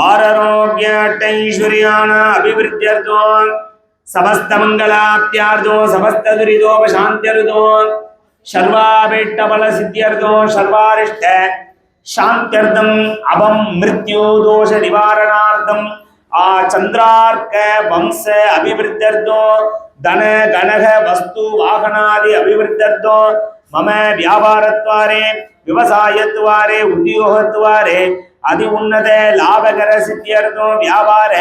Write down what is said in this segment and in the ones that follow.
ஆரோக்கியாட்டைஸ்வர்யான அபிவிருத்தியர்த்தோ ಸಮಸ್ತಮಂಗಲಾತ್ಯಾರ್ಧೋ ಸಮಸ್ತದುರಿದೋಪಶಾಂತ್ಯರ್ಧೋ ಶರ್ವಾಬೆಟ್ಟಬಲ ಸಿದ್ಧರ್ಧೋ ಶರ್ವಾರಿಷ್ಟ ಶಾಂತ್ಯರ್ಥಂ ಅಭಂ ಮೃತ್ಯು ದೋಷ ನಿವಾರಣಾರ್ಥಂ ಆ ಚಂದ್ರಾರ್ಕ ವಂಶ ಅಭಿವೃದ್ಧರ್ಥೋ ಧನ ಗಣಗ ವಸ್ತು ವಾಹನಾದಿ ಅಭಿವೃದ್ಧರ್ಥೋ ಮಮ ವ್ಯಾಪಾರತ್ವಾರೆ ವ್ಯವಸಾಯತ್ವಾರೆ ಉದ್ಯೋಗತ್ವಾರೆ அதி உன்னத லாபகர சித்தியர்த்தம் வியாபார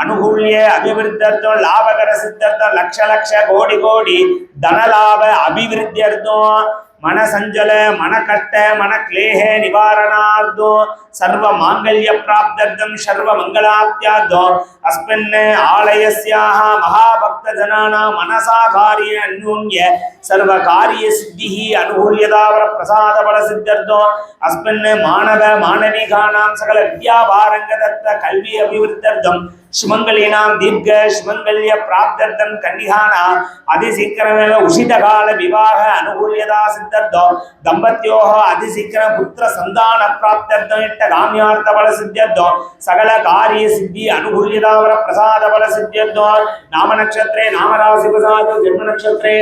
அனுகூல்ய அபிவிருத்தர்த்தம் லாபகர சித்தர்த்தம் லட்ச லட்ச கோடி கோடி தனலாப அபிவிருத்தியர்த்தம் மனசஞ்சல மனக்கட்ட மனக்லேக நிவாரணார்த்தம் சர்வ மாங்கல்ய பிராப்தர்த்தம் சர்வ மங்களாத்தியார்த்தம் अस्मिन् आलयस्याः महाभक्त जनानां मनसा कार्ये अन्योन्य सर्व कार्य सिद्धिः अनुकूल्यतावर प्रसाद बल सिद्ध्यर्थो अस्मिन् मानव मानविकानां सकल विद्याभारङ्गदत्त कल्वि अभिवृद्ध्यर्थं सुमङ्गलीनां दीर्घ सुमङ्गल्य प्राप्त्यर्थं कन्याना अतिशीघ्रमेव उषितकाल विवाह अनुकूल्यता सिद्ध्यर्थो दम्पत्योः अतिशीघ्र पुत्र सन्तान प्राप्त्यर्थं इष्टकाम्यार्थ बल सिद्ध्यर्थो सकल कार्य सिद्धि अनुकूल्यतावर प्रसाद बल सिद्ध्यर्थो नाम नक्षत्रे नाम राशि प्रसाद जन्म नक्षत्रे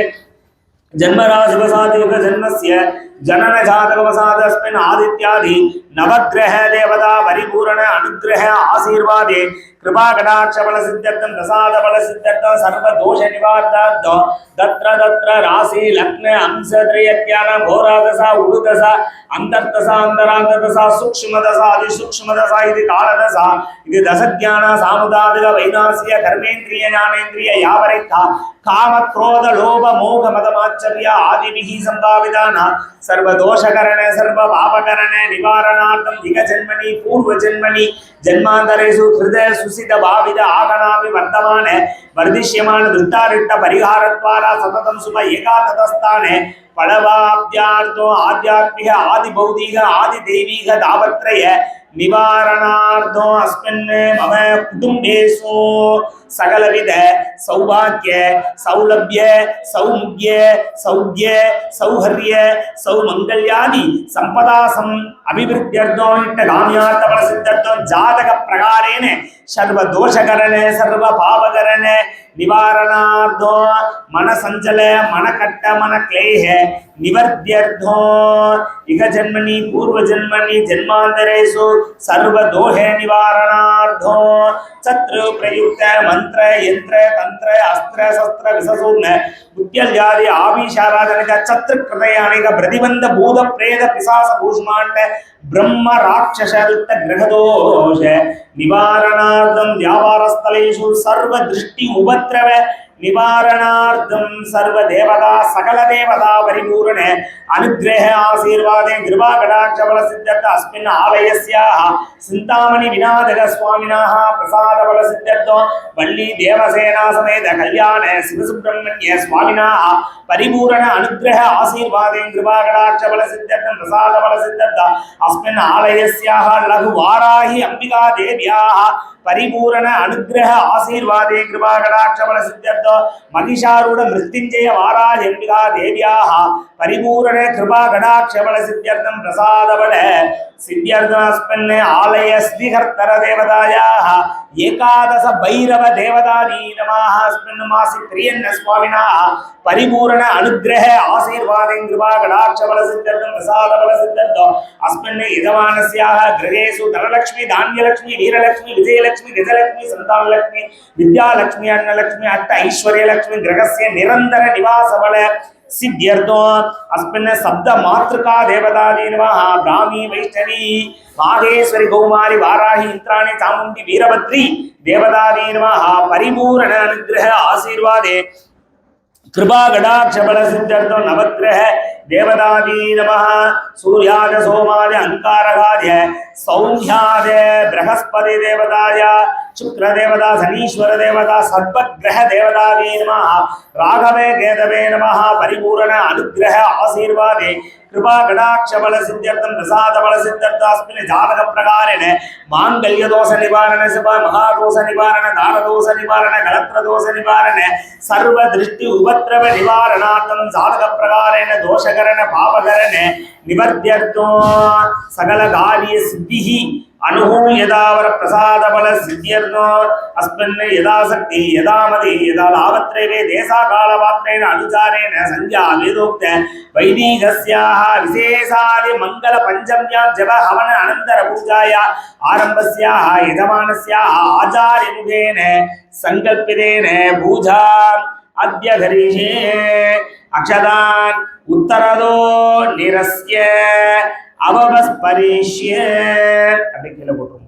जन्मराशिवसादिक जन्मस्य ஜனன ஜாதகவசாதஸ்மின் ஆதித்யாதி நவகிரக தேவதா பரிபூரண அனுகிரக ஆசீர்வாதே கிருபா கடாட்ச பல சித்தர்த்தம் பிரசாத பல சித்தர்த்தம் சர்வ தோஷ நிவார்த்தார்த்தம் தத்ர தத்ர ராசி லக்ன அம்ச திரியத்யான கோராதசா உடுதசா அந்தர்த்தசா அந்தராந்ததசா சூக்ஷ்மதசா அதி சூக்ஷ்மதசா இது காலதசா இது தசத்யான சாமுதாதிக வைதாசிய கர்மேந்திரிய ஞானேந்திரிய யாவரைத்தா காமக்ரோத லோப மோக மதமாச்சரிய ஆதிபிகி சம்பாவிதானா சர்வதோஷகரண சர்வ பாபகரண நிவாரணார்த்தம் இக ஜென்மனி பூர்வ ஜென்மனி ஜென்மாந்தரேஷு ஹிருதய சுசித பாவித ஆகனாமி வர்த்தமான வர்திஷ்யமான திருஷ்டாரிட்ட பரிகாரத்வாரா சததம் சும ஏகாததஸ்தானே பலவாப்தியார்த்தோ ஆத்தியாத்மிக ஆதி பௌதிக மம குடும்பேஷு. சகலவித சௌபாக்கிய சௌலபிய சௌமுக்கிய சௌக்கிய சௌஹரிய சௌமங்கல்யாதி சம்பதாசம் அபிவிருத்தியர்த்தம் இட்ட காமியார்த்தவள சித்தர்த்தம் ஜாதக பிரகாரேன சர்வ தோஷகரண சர்வ பாவகரண ನಿವಾರಣಾರ್ಧೋ ಮನಸಂಚಲ ಮನಕಟ್ಟ ಮನ ಕ್ಲೇಹ ನಿವರ್ತ್ಯರ್ಥೋ ಇಗ ಜನ್ಮನಿ ಪೂರ್ವ ಜನ್ಮನಿ ಜನ್ಮಾಂತರೇಷು ಸರ್ವ ದೋಹೆ ನಿವಾರಣಾರ್ಧೋ ಸತ್ರ ಪ್ರಯುಕ್ತ ಮಂತ್ರ ಯಂತ್ರ ತಂತ್ರ ಅಸ್ತ್ರ ಶಸ್ತ್ರ ವಿಸಸೂರ್ಣ ಮುಖ್ಯಾದಿ ಆವಿಶಾರಾಜನಿಕ ಚತ್ರ ಕೃತಯಾನಿಕ ಪ್ರತಿಬಂಧ ಭೂತ ಪ್ರೇತ ಪಿಸಾಸ ಭೂಷ್ಮಾಂಡ ಬ್ರಹ್ಮ ರಾಕ್ಷಸ ಗ್ರಹದೋಷ ನಿವಾರಣಾರ್ಧಂ ವ್ಯಾಪಾರಸ್ಥಲೇಷು ಸರ್ವ ದೃಷ್ಟಿ ಉಪ otra vez. నివారణార్థం సర్వదేవతా సకల దేవతా పరిపూర్ణే అనుగ్రహ ఆశీర్వాదే కృపా కటాక్ష బల సిద్ధార్థ అస్మిన్ ఆలయస్య చింతామణి వినాదక స్వామిన ప్రసాద బల సిద్ధార్థ వల్లి దేవసేనా సమేత కళ్యాణ శివసుబ్రహ్మణ్య స్వామిన పరిపూర్ణ అనుగ్రహ ఆశీర్వాదే కృపా కటాక్ష బల సిద్ధార్థ ప్రసాద బల సిద్ధార్థ అస్మిన్ ఆలయస్య లఘు వారాహి అంబికా దేవ్యా పరిపూర్ణ అనుగ్రహ ఆశీర్వాదే కృపా కటాక్ష బల సిద్ధార్థ மகிஷாருட மிருத்யுஞ்சய வாராஜ் என்பிகா தேவியாக பரிபூரண கிருபா கடாட்சபல சித்தியர்த்தம் பிரசாதபல. சித்தியர்த்தமஸ்மின் ஆலய ஸ்ரீகர்த்தர தேவதாயாக ఏకాదశ భైరవ దేవదానీ నమాస్మిన్ మాసి ప్రియన్న స్వామిన పరిపూర్ణ అనుగ్రహ ఆశీర్వాదేం కృపా కటాక్ష బల సిద్ధర్థం ప్రసాద బల సిద్ధర్థం అస్మిన్ యజమానస్యాః గృహేషు ధనలక్ష్మి ధాన్యలక్ష్మి వీరలక్ష్మి విజయలక్ష్మి గజలక్ష్మి సంతానలక్ష్మి విద్యాలక్ష్మి అన్నలక్ష్మి అష్ట ఐశ్వర్యలక్ష్మి గ్రహస్య నిరంతర నివాస బల ಸಿದ್ಧ್ಯರ್ಥೋ ಅಸ್ಮಿನ್ ಶಬ್ದ ಮಾತೃಕಾ ದೇವತಾ ದೇನವಃ ಬ್ರಾಹ್ಮಿ ವೈಷ್ಣವಿ ಮಾಹೇಶ್ವರಿ ಗೌಮಾರಿ ವಾರಾಹಿ ಇಂತ್ರಾಣಿ ಚಾಮುಂಡಿ ವೀರಭದ್ರಿ ದೇವತಾ ದೇನವಃ ಪರಿಪೂರ್ಣ ಅನುಗ್ರಹ ಆಶೀರ್ವಾದೆ கிருபா கடாட்சபல சித்தர்த்தம் நவக்கிரக தேவதாதி நம சூர்யாத சோமாதி அங்காரகாதிய சௌமியாத பிரகஸ்பதி தேவதாய देवता सर्वग्रह देवतादि नमः राघवे केतवे नमः परिपूर्ण अनुग्रह आशीर्वादे कृपा कटाक्ष बल सिद्ध्यर्थं प्रसाद बल सिद्ध्यर्थ अस्मिन् जातक प्रकारेण मांगल्य दोष निवारण शुभ महादोष निवारण दान दोष निवारण गलत्र दोष निवारण सर्व दृष्टि उपद्रव निवारणार्थं जातक प्रकारेण दोषकरण पापकरण निवर्त्यर्थो सकल அணுகூ யதாவர பிரசாத பல சித்தியர்னோ அஸ்மின் யதா சக்தி யதா மதி யதா லாவத்ரேவே தேசா கால பாத்திரேன அனுசாரேன சந்தியா வேதோக்த வைதீகஸ்யாக விசேஷாதி மங்கள பஞ்சம்யா ஜப ஹவன அனந்தர பூஜாயா ஆரம்பஸ்யாக யஜமானஸ்யாக ஆச்சாரிய முகேன சங்கல்பிதேன பூஜா அத்யகரிஷே அக்ஷதான் உத்தரதோ நிரஸ்ய அவபஸ்பரிஷ்ய அப்படின்னு கீழே போட்டுருவோம்.